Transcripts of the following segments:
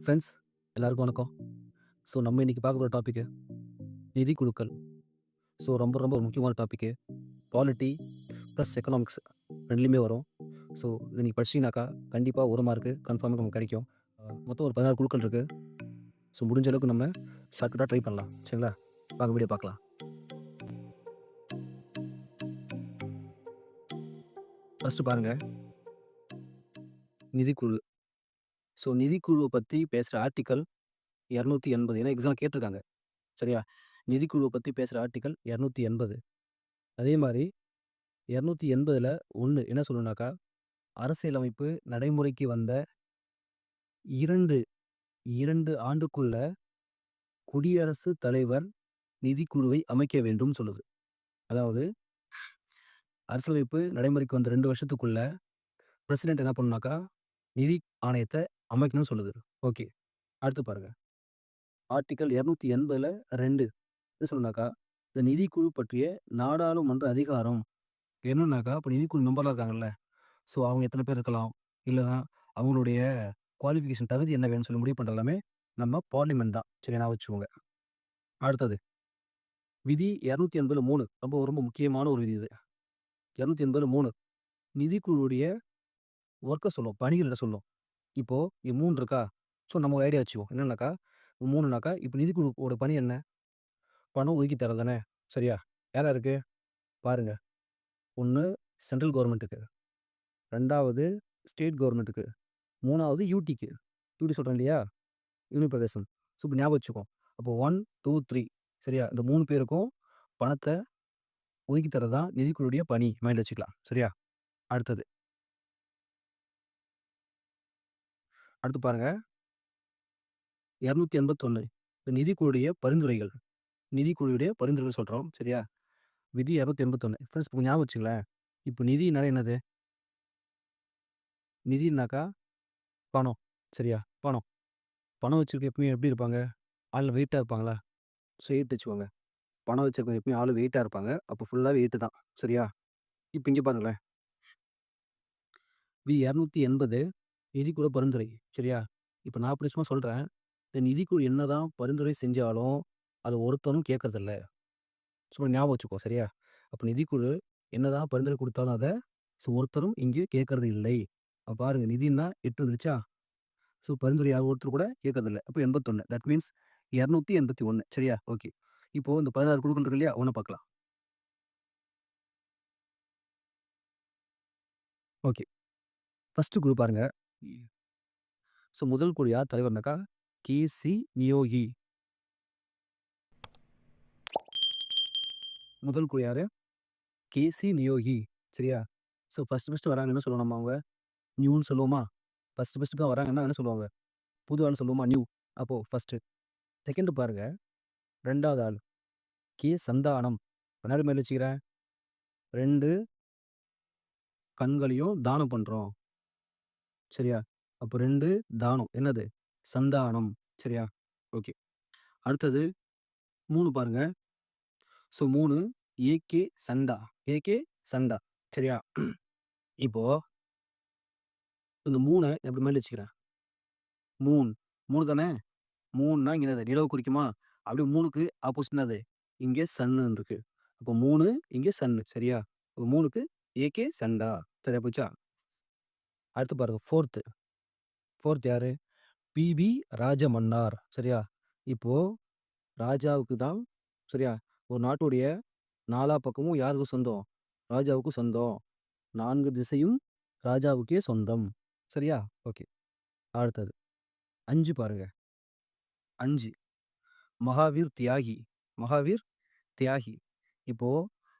Friends எல்லாருக்கும் வணக்கம். So நம்ம இன்றைக்கி பார்க்க போகிற டாப்பிக்கு நிதி குழுக்கள். ஸோ ரொம்ப ரொம்ப ஒரு முக்கியமான டாப்பிக்கு பாலிட்டி ப்ளஸ் எக்கனாமிக்ஸ் ரெண்டுலேயுமே வரும். ஸோ இத நீங்க படிச்சீங்கனாக்கா, கண்டிப்பா 1 மார்க்கு கன்ஃபார்மாக நமக்கு கிடைக்கும். மொத்தம் ஒரு 16 குழுக்கள் இருக்குது ஸோ முடிஞ்ச அளவுக்கு நம்ம ஷார்ட்கட்டா ட்ரை பண்ணலாம். சரிங்களா? வாங்க வீடியோ பார்க்கலாம். பாருங்கள் நிதி நிதிக்குழு. ஸோ நிதிக்குழுவை பற்றி பேசுகிற ஆர்டிக்கல் 280 ஏன்னா எக்ஸாம் கேட்டுருக்காங்க. சரியா? நிதிக்குழுவை பற்றி பேசுகிற ஆர்டிக்கல் 280. அதே மாதிரி இரநூத்தி எண்பதில் ஒன்று என்ன சொல்லணுனாக்கா அரசியலமைப்பு நடைமுறைக்கு வந்த 2 2 ஆண்டுக்குள்ள குடியரசு தலைவர் நிதிக்குழுவை அமைக்க வேண்டும் சொல்லுது. அதாவது அரசியலமைப்பு நடைமுறைக்கு வந்த ரெண்டு வருஷத்துக்குள்ள பிரசிடென்ட் என்ன பண்ணுனாக்கா நிதி ஆணையத்தை அமைக்கணும்னு சொல்லுது. ஓகே. அடுத்து பாருங்க. ஆர்டிக்கல் 280ல 2 என்ன சொல்லும்னாக்கா, இந்த நிதிக்குழு பற்றிய நாடாளுமன்ற அதிகாரம் என்னன்னாக்கா, இப்போ நிதிக்குழு மெம்பராக இருக்காங்கல்ல, ஸோ அவங்க எத்தனை பேர் இருக்கலாம்? இல்லைன்னா அவங்களுடைய குவாலிஃபிகேஷன் தகுதி என்ன வேணும்னு சொல்லி முடிவு பண்றது எல்லாமே நம்ம பார்லிமெண்ட் தான். சரி நான் வச்சுக்கோங்க. அடுத்தது. விதி 280ல 3 ரொம்ப ரொம்ப முக்கியமான ஒரு விதி இது. 280ல 3 நிதிக்குழுவுடைய ஒர்க்கை சொல்லும். பணிகள சொல்லும். இப்போது இது மூணு இருக்கா? ஸோ நம்ம ஒரு ஐடியா வச்சுக்குவோம். என்னன்னாக்கா, 3னாக்கா இப்ப நிதிக்குழுவோட பணி என்ன? பணம் ஒதுக்கி தர தானே! சரியா? யார் யாருக்கு? பாருங்க. 1 சென்ட்ரல் கவர்மெண்ட்டுக்கு ரெண்டாவது ஸ்டேட் கவர்மெண்ட்டுக்கு மூணாவது யூடிக்கு. யூடி சொல்கிறேன் இல்லையா? யூனியன் பிரதேசம். ஸோ இப்போ ஞாபகம் வச்சுக்கோ. அப்போ 1, 2, 3 சரியா? இந்த மூணு பேருக்கும் பணத்தை ஒதுக்கி தரதான் தான் பணி. மைண்ட் வச்சுக்கலாம். சரியா? அடுத்தது. அடுத்து பாருங்க. 281 இந்த நிதிக்குழுடைய பரிந்துரைகள். நிதிக்குழுடைய பரிந்துரைகள் சொல்றோம். சரியா? விதி 281 ஃப்ரெண்ட்ஸ் இப்போ ஞாபகம் வச்சுங்களேன் இப்போ நிதினால என்னது? நிதினாக்கா பணம். சரியா? பணம். பணம் வச்சிருக்க எப்பவுமே எப்படி இருப்பாங்க? ஆள் வெயிட்டாக இருப்பாங்களா? ஸோ வெயிட் வச்சுக்கோங்க. பணம் வச்சிருக்கவங்க எப்பவுமே ஆள் வெயிட்டாக இருப்பாங்க. அப்போ ஃபுல்லாக வெயிட்டு தான். சரியா? இப்போ இங்கே பாருங்களேன். வி இரநூத்தி எண்பது நிதி கூட பரிந்துரை. சரியா? இப்ப நான் அப்படி சும்மா சொல்றேன். இந்த நிதிக்குழு என்னதான் பரிந்துரை செஞ்சாலும், அதை ஒருத்தனும் கேட்கறதில்ல. சும்மா ஞாபகம் வச்சுக்கோ. சரியா? அப்ப நிதிக்குழு என்னதான் பரிந்துரை கொடுத்தாலும் அதை ஸோ ஒருத்தரும் இங்கே கேட்கறது இல்லை. அப்போ பாருங்க நிதின்னா எட்டு வந்துருச்சா? ஸோ பரிந்துரை யார் ஒருத்தர் கூட கேட்கறதில்ல. அப்போ எண்பத்தொன்று தட் மீன்ஸ் 281 சரியா? ஓகே. இப்போ இந்த 16 குழுக்கள் இருக்கு இல்லையா? ஒன்று பார்க்கலாம். ஓகே. ஃபஸ்ட்டு குழு பாருங்க. ஸோ முதல் குழு யார் தலைவர்னாக்கா, கே.சி. நியோகி. முதல் குழு கே கே.சி. நியோகி. சரியா? ஸோ ஃபஸ்ட்டு ஃபஸ்ட்டு வராங்க என்ன சொல்லுவோம் நம்ம அவங்க? நியூன்னு சொல்லுவோமா? ஃபஸ்ட்டு ஃபஸ்ட்டு தான் வராங்கன்னா என்ன சொல்லுவாங்க? புது ஆள்னு சொல்லுவோமா? நியூ. அப்போ ஃபர்ஸ்ட்டு. செகண்டு பாருங்க. ரெண்டாவது ஆள். கே. சந்தானம். கண்ணாடி மேலே வச்சுக்கிறேன். ரெண்டு கண்களையும் தானம் பண்ணுறோம் சரியா? அப்போ 2 தானம். என்னது? சந்தானம். சரியா? ஓகே. அடுத்தது 3 பாருங்க. So 3 A K. Chanda. A K. Chanda. சரியா? இப்போ இந்த 3 எப்படி மேல வச்சுக்கிறேன். மூன். 3 தானே? மூன்ன்னா இங்க என்னது? நிலவு குறிக்குமா? அப்படியே 3க்கு ஆப்போசிட் என்னது? இங்கே சன்னுன்னு இருக்கு. அப்போ 3 இங்கே சன்னு. சரியா? அப்போ 3க்கு ஏ.கே. சண்டா. சரியா போச்சா? அடுத்து பாருங்க 4த். 4த் யாரு? P P. ராஜமன்னார். சரியா? இப்போ ராஜாவுக்கு தான் சரியா? ஒரு நாட்டுடைய நாலா பக்கமும் யாருக்கு சொந்தம்? ராஜாவுக்கு சொந்தம். நான்கு திசையும் ராஜாவுக்கே சொந்தம். சரியா? ஓகே. அடுத்தது. அஞ்சு பாருங்க. அஞ்சு மகாவீர் தியாகி. மகாவீர் தியாகி. இப்போ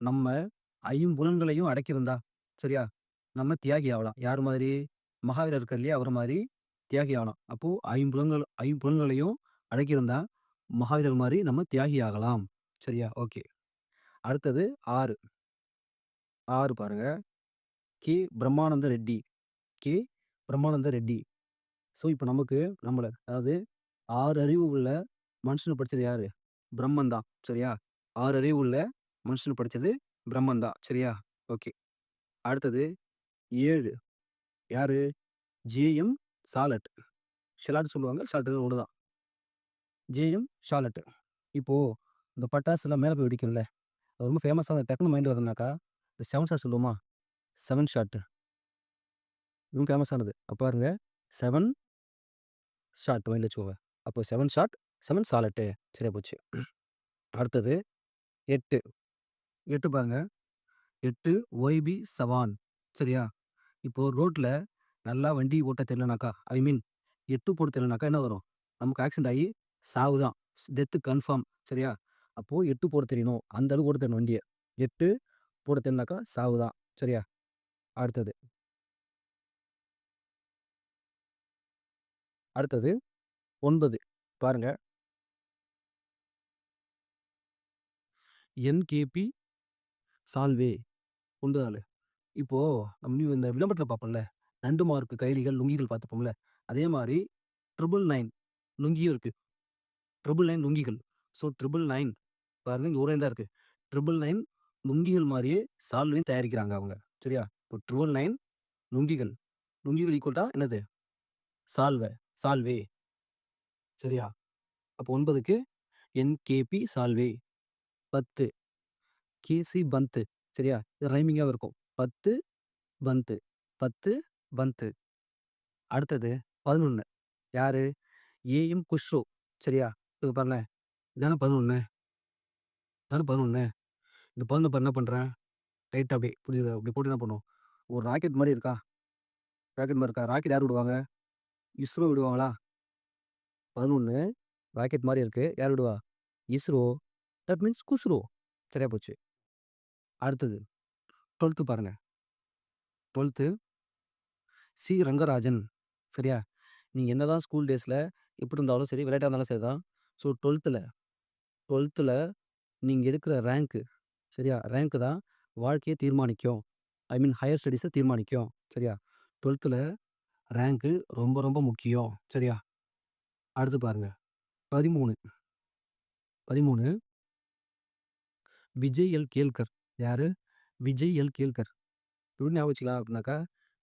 நம்ம ஐம்புலன்களையும் அடக்கியிருந்தா, சரியா? நம்ம தியாகி ஆகலாம் யார் மாதிரி? மகாவீரர் இருக்கார் இல்லையா? அவர் மாதிரி தியாகி ஆகலாம். அப்போது ஐம்புலங்கள் ஐம்புலங்களையும் அடக்கியிருந்தா, மகாவீரர் மாதிரி நம்ம தியாகி ஆகலாம். சரியா? ஓகே. அடுத்தது 6 6 பாருங்க. K. Brahmananda Reddy. K. Brahmananda Reddy. So இப்போ நமக்கு நம்மளை அதாவது ஆறு அறிவு உள்ள மனுஷனு படிச்சது யார் பிரம்மன் தான். சரியா? ஆறு அறிவு உள்ள மனுஷனு படித்தது பிரம்மன் தான். சரியா? ஓகே. அடுத்தது ஏழு யார் ஜே.எம். சாலட். ஷலாட் சொல்லுவாங்க. ஷாலட் ஒன்று தான். ஜேஎம் ஷாலட் இப்போது இந்த பட்டாசுலாம் மேலே போய் வெடிக்கும்ல. அது ரொம்ப ஃபேமஸா டக்குனு மைண்ட் வருதுனாக்கா, இந்த செவன் ஷாட் சொல்லுவோமா? செவன் ஷாட்டு இன்னும் ஃபேமஸானது. அப்போ பாருங்க செவன் ஷாட் மைண்ட்ல வச்சுக்கோங்க. அப்போ செவன் ஷாட், செவன் சாலட்டு. சரியா போச்சு. அடுத்தது 8. 8 பாருங்க. எட்டு ஒய்பி சவான். சரியா? இப்போது ரோட்டில் நல்லா வண்டி ஓட்ட தெரியலனாக்கா, ஐ மீன் எட்டு போட தெரியலனாக்கா என்ன வரும்? நமக்கு ஆக்சிடென்ட் ஆகி சாவு தான். Death confirm. சரியா? அப்போது எட்டு போட தெரியணும். அந்த அளவுக்கு ஓட்ட தெரியணும் வண்டியை எட்டு போட தெரியலனாக்கா சாவு தான். சரியா? அடுத்தது. அடுத்தது ஒன்பது பாருங்க. என்கேபி சால்வே 9 இப்போ நம்ம நியூ இந்த விளம்பரத்தில் பார்ப்போம்ல. நண்டு மார்க் கைலிகள், லுங்கிகள் பார்த்துப்போம்ல. அதே மாதிரி ட்ரிபிள் நைன் லுங்கியும் இருக்கு. 999 லுங்கிகள். ஸோ 999 பாருங்க இங்கே ஒரு தான் இருக்கு. 999 லுங்கிகள் மாதிரியே சால்வையும் தயாரிக்கிறாங்க அவங்க. சரியா? இப்போ 999 லுங்கிகள். லுங்கிகள் ஈக்குவல்டா என்னது? சால்வை சால்வே. சரியா? அப்போ ஒன்பதுக்கு என்கேபி சால்வே. 10 கேசி பந்த். சரியா? இது ரைமிங்காக இருக்கும். பத்து பந்து பத்து பந்து அடுத்தது 11 யாரு? A M Khusro. சரியா? இது பாருங்களேன். இதானே 11 இதானே 11 இந்த 11 என்ன பண்ணுறேன் லைட்டா அப்படியே புரிஞ்சுது அப்படி போட்டு என்ன பண்ணும்? ஒரு ராக்கெட் மாதிரி இருக்கா? ராக்கெட் மாதிரி இருக்கா? ராக்கெட் யார் விடுவாங்க? இஸ்ரோ விடுவாங்களா? 11 ராக்கெட் மாதிரி இருக்குது யார் விடுவா? இஸ்ரோ. That means Khusro. சரியா போச்சு. அடுத்தது 12த் பாருங்க. 12த் சி. ரங்கராஜன். சரியா? நீங்கள் என்ன தான் ஸ்கூல் டேஸில் எப்படி இருந்தாலும் சரி, விளையாட்டாக இருந்தாலும் சரி தான். ஸோ டுவெல்த்தில் டுவெல்த்தில் நீங்கள் எடுக்கிற ரேங்க்கு சரியா? ரேங்க்கு தான் வாழ்க்கையை தீர்மானிக்கும். ஐ மீன் ஹையர் ஸ்டடீஸை தீர்மானிக்கும். சரியா? டுவெல்த்தில் ரேங்க்கு ரொம்ப ரொம்ப முக்கியம். சரியா? அடுத்து பாருங்கள் பதிமூணு பதிமூணு விஜய் எல். கேல்கர். யாரு? விஜய் எல். கேல்கர். எப்படி ஞாபகம் வச்சுக்கலாம் அப்படின்னாக்கா,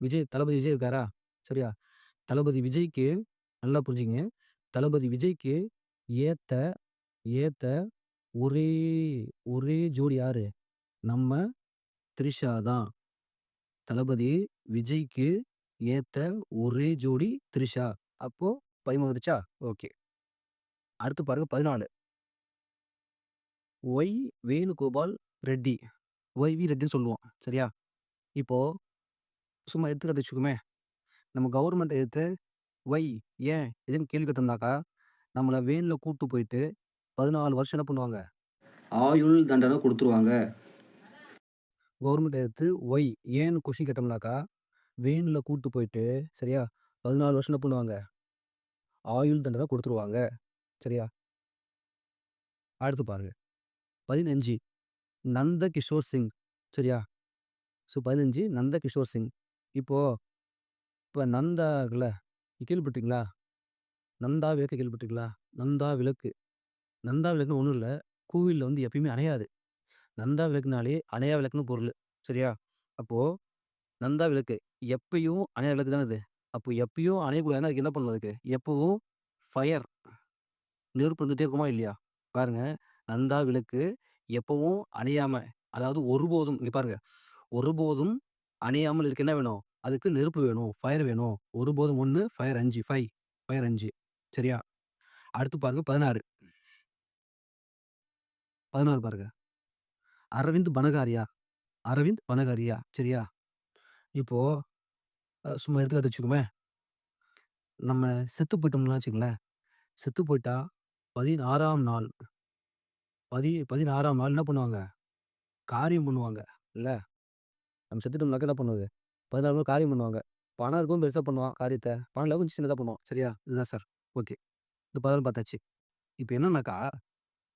விஜய் தளபதி விஜய் இருக்காரா? சரியா? தளபதி விஜய்க்கு நல்லா புரிஞ்சுங்க தளபதி விஜய்க்கு ஏத்த ஏத்த ஒரே ஒரே ஜோடி யாரு? நம்ம த்ரிஷா தான். தளபதி விஜய்க்கு ஏத்த ஒரே ஜோடி த்ரிஷா. அப்போ 13 ஓகே. அடுத்து பாருங்க 14 Y. Venugopal Reddy. Y V. ரெட்டின்னு சொல்லுவோம். சரியா? இப்போது சும்மா எடுத்துக்காட்டு வச்சுக்கோமே நம்ம கவர்மெண்ட் எதிர்த்து ஒய்? ஏன்? எதுன்னு கேள்வி கேட்டோம்னாக்கா, நம்மளை வேனில் கூட்டு போயிட்டு 14 வருஷம் என்ன பண்ணுவாங்க? ஆயுள் தண்டனை கொடுத்துருவாங்க கவர்மெண்ட் எதிர்த்து ஒய்? ஏன்னு கொஷின் கேட்டோம்னாக்கா, வேனில் கூட்டு போயிட்டு சரியா? 14 வருஷம் என்ன பண்ணுவாங்க? ஆயுள் தண்டனை கொடுத்துருவாங்க சரியா? அடுத்து பாருங்க. 15 நந்த கிஷோர் சிங். சரியா? ஸோ 15 நந்த கிஷோர் சிங். இப்போது இப்போ நந்தா இருக்குல்ல. கேள்விப்பட்டுருக்கீங்களா? நந்தா விளக்கு கேள்விப்பட்டுருக்கீங்களா? நந்தா விளக்கு. நந்தா விளக்குன்னு ஒன்றும் இல்லை கோவிலில் வந்து எப்பயுமே அணையாது. நந்தா விளக்குனாலே அணையா விளக்குன்னு பொருள் சரியா? அப்போது நந்தா விளக்கு. எப்பயும் அணையா விளக்கு தானே அது. அப்போ எப்பயும் அணையக்கூடாதுன்னா அதுக்கு என்ன பண்ணுவோம் அதுக்கு? எப்பவும் ஃபயர் நெருப்பு இருந்துட்டே இருக்குமா? இல்லையா? பாருங்க. நந்தா விளக்கு எப்பவும் அணையாம, அதாவது ஒருபோதும் இங்க பாருங்க. ஒருபோதும் அணையாமல் இருக்க என்ன வேணும்? அதுக்கு நெருப்பு வேணும். ஃபயர் வேணும். ஒருபோதும் 1 ஃபயர் 5 5 ஃபயர் 5 சரியா? அடுத்து பாருங்க 16 16 பாருங்க. அரவிந்த் பனகாரியா. அரவிந்த் பனகாரியா. சரியா? இப்போ அ சும்மா எடுத்துக்காட்டு வச்சுக்கோமே. நம்ம செத்து போயிட்டோம்னா வச்சுக்கங்களேன். செத்து போயிட்டா 16ஆம் நாள் பதி 16ஆம் நாள் என்ன பண்ணுவாங்க? காரியம் பண்ணுவாங்க. இல்லை நம்ம செத்துட்டோம்னாக்கா என்ன பண்ணுவது? 16 நாள் காரியம் பண்ணுவாங்க. பணம் இருக்கும் பெருசாக பண்ணுவான் காரியத்தை பணம் இல்லாதவன் கொஞ்சம் சின்னதாக பண்ணுவான். சரியா? இதுதான் சார். ஓகே. இந்த 16 பார்த்தாச்சு. இப்போ என்னன்னாக்கா,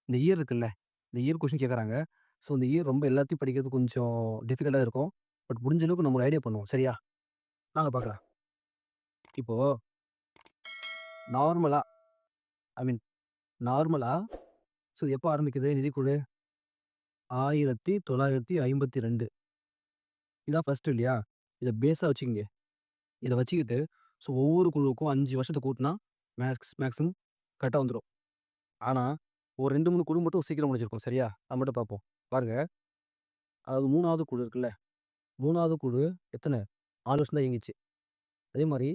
இந்த இயர் இருக்குல்ல. இந்த இயர் கொஷின் கேட்குறாங்க ஸோ இந்த இயர் ரொம்ப எல்லாத்தையும் படிக்கிறது கொஞ்சம் டிஃபிகல்ட்டாக இருக்கும். பட் முடிஞ்ச அளவுக்கு நம்ம ஒரு ஐடியா பண்ணுவோம். சரியா? நாங்கள் பார்க்கலாம். இப்போ நார்மலாக ஐ மீன் நார்மலாக ஸோ எப்போ ஆரம்பிக்குது நிதிக்குழு? 1952 இதான் ஃபஸ்ட்டு இல்லையா? இதை பேஸாக வச்சுக்கிங்க இதை வச்சுக்கிட்டு ஸோ ஒவ்வொரு குழுவுக்கும் அஞ்சு வருஷத்தை கூட்டினா மேக்ஸ் மேக்ஸிமம் கரெக்டாக வந்துடும் ஆனால் ஒரு 2, 3 குழு மட்டும் சீக்கிரம் முடிஞ்சிருக்கும். சரியா? அது மட்டும் பார்ப்போம். பாருங்க. அதாவது மூணாவது குழு இருக்குல்ல. மூணாவது குழு எத்தனை ஆறு வருஷம் தான் இயங்குச்சு. அதே மாதிரி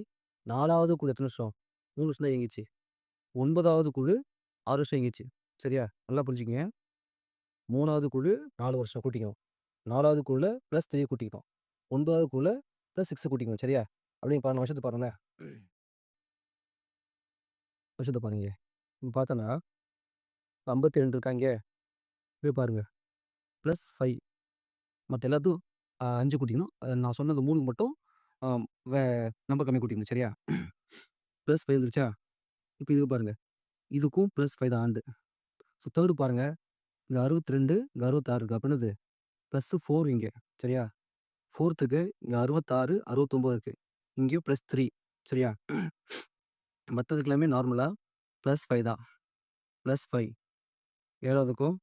நாலாவது குழு எத்தனை வருஷம்? மூணு வருஷம் தான் இயங்கிச்சு ஒன்பதாவது குழு ஆறு வருஷம் இயங்குச்சு. சரியா? நல்லா புரிஞ்சுக்கங்க. 3வது குழு 4 வருஷம் கூட்டிக்கணும். 4வது குழுல ப்ளஸ் 3 கூட்டிக்கணும். 9வது குழுல ப்ளஸ் 6 கூட்டிக்கணும். சரியா? அப்படியே பாருங்க வருஷத்த பாருங்களேன். வருஷத்த பாருங்க. இப்ப பார்த்தோன்னா 52 இருக்கா இங்க? இங்க பாருங்க. ப்ளஸ் 5 மத்த எல்லாத்துக்கும் அ 5 கூட்டிக்கணும். நான் சொன்னது 3க்கு மட்டும் வே நம்பர் கம்மியா கூட்டிக்கணும். சரியா? ப்ளஸ் 5 வந்துருச்சா? இப்ப இது பாருங்க. இதுக்கும் ப்ளஸ் 5 தான் ஆண்டு. ஸோ தேர்டு பாருங்கள் இங்கே அறுபத்தி ரெண்டு இங்கே அறுபத்தாறு இருக்குது அப்படின்னது ப்ளஸ்ஸு ஃபோர் இங்கே. சரியா? ஃபோர்த்துக்கு இங்கே அறுபத்தாறு அறுபத்தொம்போது இருக்குது இங்கேயும் ப்ளஸ் த்ரீ சரியா? மற்றதுக்கெல்லாமே நார்மலாக ப்ளஸ் ஃபைவ் தான். ப்ளஸ் ஃபைவ் ஏழாவதுக்கும்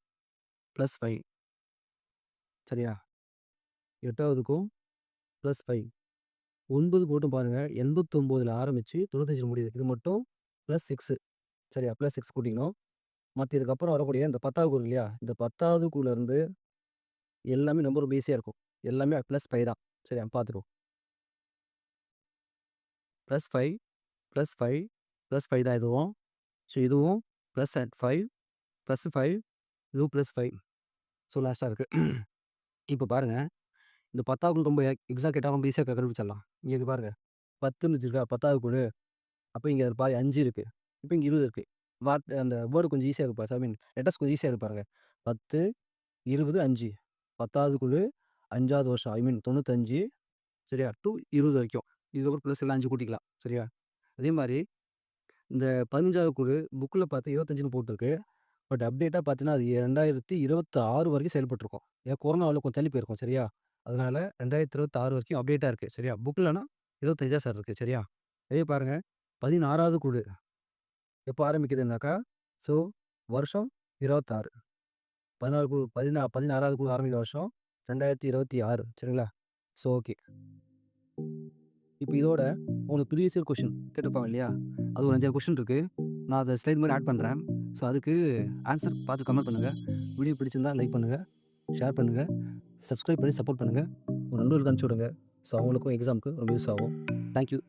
ப்ளஸ் ஃபைவ் சரியா? எட்டாவதுக்கும் ப்ளஸ் ஃபைவ் ஒன்பது போட்டும் பாருங்கள் எண்பத்தொம்போதில் ஆரம்பித்து தொண்ணூத்தஞ்சில் முடியுது. இது மட்டும் ப்ளஸ் சிக்ஸு சரியா? ப்ளஸ் சிக்ஸ் கூட்டிக்கணும். மற்ற இதுக்கப்புறம் வரக்கூடிய இந்த 10வது குழு இல்லையா? இந்த பத்தாவது குருலேருந்து எல்லாமே ரொம்ப ரொம்ப ஈஸியாக இருக்கும். எல்லாமே ப்ளஸ் ஃபைவ் தான். சரி பார்த்துருவோம். Plus five plus five plus five தான் இதுவும். ஸோ இதுவும் plus at five plus five இதுவும் ப்ளஸ் ஃபைவ் ஸோ லாஸ்ட்டாக இருக்குது இப்போ பாருங்க. இந்த 10வது குழு ரொம்ப எக் எக்ஸாக்ட் கேட்டால் ரொம்ப ஈஸியாக கண்டுபிடிச்சிடலாம். இங்கே இது பாருங்கள் பத்துன்னு வச்சுருக்கா பத்தாவது குழு. இங்கே இங்க பாரு அஞ்சு இருக்குது இப்போ இங்கே இருபது இருக்குது வார்த்தை அந்த வேர்டு கொஞ்சம் ஈஸியாக இருப்பார் ஐ மீன் லெட்டர்ஸ் கொஞ்சம் ஈஸியாக இருப்பாருங்க பத்து இருபது அஞ்சு பத்தாவது குழு அஞ்சாவது வருஷம். ஐ மீன் 95 சரியா? டூ 20 வரைக்கும். இதுக்கப்புறம் ப்ளஸ் எல்லாம் அஞ்சு கூட்டிக்கலாம். சரியா? அதே மாதிரி இந்த 15வது குழு புக்கில் பார்த்து இருபத்தஞ்சின்னு போட்டிருக்கு. பட் அப்டேட்டாக பார்த்தீங்கன்னா, அது 2026 வரைக்கும் செயல்பட்டுருக்கும். ஏன் கொரோனாவில் கொஞ்சம் தள்ளி போயிருக்கும். சரியா? அதனால் ரெண்டாயிரத்தி இருபத்தி ஆறு வரைக்கும் அப்டேட்டாக இருக்குது சரியா? புக்கில்னா இருபத்தஞ்சா சார் இருக்குது சரியா? இதே பாருங்கள் பதினாறாவது குழு எப்போ ஆரம்பிக்குதுனாக்கா ஸோ வருஷம் 26 16 குழு பதினா 16வது குழு ஆரம்பிக்கிற வருஷம் 2026 சரிங்களா? So okay. இப்போ இதோட உங்களுக்கு ப்ரீவியஸ் இயர் கொஷின் கேட்டிருப்பாங்க இல்லையா? அது ஒரு அஞ்சாறு கொஷின் இருக்குது நான் அதை ஸ்லைட் மாதிரி ஆட் பண்ணுறேன் ஸோ அதுக்கு ஆன்சர் பார்த்து கமெண்ட் பண்ணுங்கள் வீடியோ பிடிச்சிருந்தா லைக் பண்ணுங்கள் ஷேர் பண்ணுங்கள் சப்ஸ்கிரைப் பண்ணி சப்போர்ட் பண்ணுங்கள் ஒரு நண்பர்களுக்கு அனுப்பிச்சு விடுங்க. ஸோ அவங்களுக்கும் எக்ஸாமுக்கு ரொம்ப யூஸ் ஆகும். Thank you